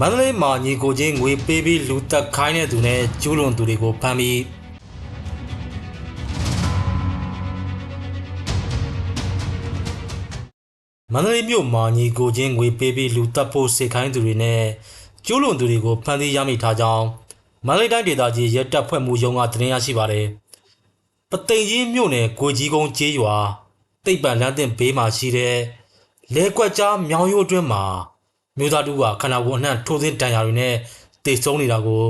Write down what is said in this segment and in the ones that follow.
မန္တလေးမှာညီကိုချင်းငွေပေးပြီးလူတက်ခိုင်းတဲ့သူနဲ့ကျူးလွန်သူတွေကိုဖမ်းပြီးမန္တလေးမြို့မှာညီကိုချင်းငွေပေးပြီးလူတက်ဖို့စေခိုင်းသူတွေနဲ့ကျူးလွန်သူတွေကိုဖမ်းဆီးရမိထားကြောင်းမန္တလေးတိုင်းဒေသကြီးရဲတပ်ဖွဲ့မှုရုံးကတင်ပြရရှိပါတယ်။ပသိမ်ကြီးမြို့နယ်ကိုကြီးကုန်းကျေးရွာတိတ်ပံလမ်းတင်ဘေးမှာရှိတဲ့လဲကွက်ကြားမြောင်ရိုးအတွင်းမှာ မြို့သားတူကခန္ဓာကိုယ်အနှံ့ထိုးစင်းတန်ရာတွေနဲ့တေဆုံးနေတာကို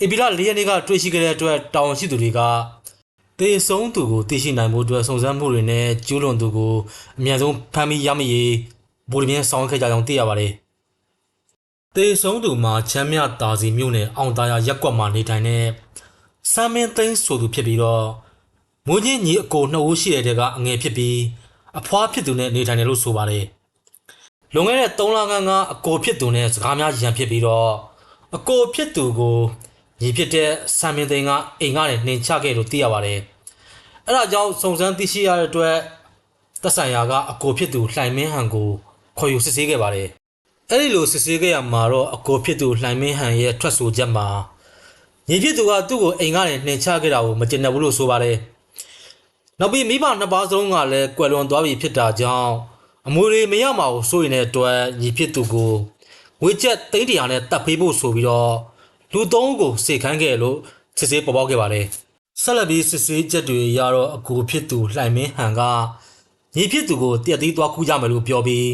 အီပီလာ၄ရက်နေ့ကတွေ့ရှိခဲ့တဲ့အတွက်တာဝန်ရှိသူတွေကတေဆုံးသူကိုသိရှိနိုင်မှုအတွက်စုံစမ်းမှုတွေနဲ့ကျူးလွန်သူကိုအမြန်ဆုံးဖမ်းမိရမည်ဗိုလ်ရင်းဆောင်ရွက်ခဲ့ကြကြောင်းသိရပါတယ်။တေဆုံးသူမှာချမ်းမြတာစီမြို့နယ်အောင်သားရရက်ကွက်မှာနေထိုင်တဲ့စမ်းမင်းသိန်းဆိုသူဖြစ်ပြီးတော့မွေးချင်းညီအကိုနှစ်ဦးရှိတဲ့တဲကအငယ်ဖြစ်ပြီးအဖွားဖြစ်သူနဲ့နေထိုင်တယ်လို့ဆိုပါတယ်။ လွန်ခဲ့တဲ့3လခန့်ကအကိုဖြစ်သူနဲ့စကားများရန်ဖြစ်ပြီးတော့အကိုဖြစ်သူကိုညီဖြစ်တဲ့ဆမ်မင်းသိန်းကအိမ်ကနေနှင်ချခဲ့လို့သိရပါတယ်။အဲဒါကြောင့်စုံစမ်းသိရှိရတဲ့အတွက်သက်ဆိုင်ရာကအကိုဖြစ်သူလှိုင်မင်းဟန်ကိုခေါ်ယူစစ်ဆေးခဲ့ပါတယ်။အဲဒီလိုစစ်ဆေးခဲ့ရမှာတော့အကိုဖြစ်သူလှိုင်မင်းဟန်ရဲ့ထွက်ဆိုချက်မှာညီဖြစ်သူကသူ့ကိုအိမ်ကနေနှင်ချခဲ့တာကိုမကျေနပ်ဘူးလို့ဆိုပါတယ်။နောက်ပြီးမိဘနှစ်ပါးစလုံးကလည်းကွယ်လွန်သွားပြီဖြစ်တာကြောင့် အမွေတွေမရမှာကိုစိုးရင်တဲ့အတွက်ညီဖြစ်သူကိုငွေကျပ်သိန်းတရာနဲ့တပ်ပေးဖို့ဆိုပြီးတော့လူသုံးဦးကိုစေခိုင်းခဲ့လို့စစ်ဆေးပေါ်ပေါက်ခဲ့ပါတယ်။ဆက်လက်ပြီးစစ်ဆေးချက်တွေရတော့အကူဖြစ်သူလှိုင်မင်းဟန်ကညီဖြစ်သူကိုတရက်သီးသွားခူးကြမယ်လို့ပြောပြီး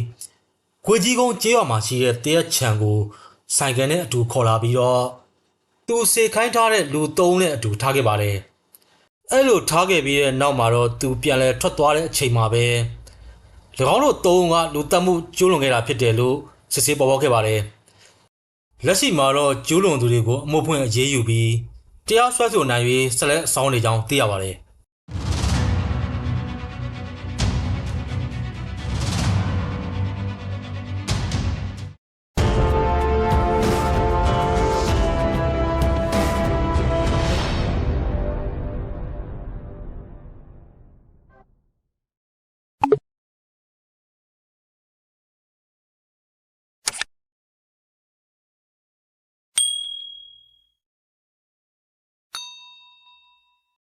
ခွေကြီးကုန်းကျေးရွာမှာရှိတဲ့တရက်ချံကိုဆိုင်ကန်နဲ့အတူခေါ်လာပြီးတော့သူစေခိုင်းထားတဲ့လူသုံးနဲ့အတူထားခဲ့ပါတယ်။အဲ့လိုထားခဲ့ပြီးတဲ့နောက်မှာတော့သူပြန်လဲထွက်သွားတဲ့အချိန်မှာပဲ၎ င်းတို့သုံးဦးကလူတက်မှုကျူးလွန်ခဲ့တာဖြစ်တယ်လို့စစ်ဆေးပေါ်ပေါက်ခဲ့ပါတယ်။လက်ရှိမှာတော့ကျူးလွန်သူတွေကိုအမှုဖွင့်အရေးယူပြီးတရားစွဲဆိုနိုင်၍ဆက်လက်အဆောင်နေကြောင်းသိရပါတယ်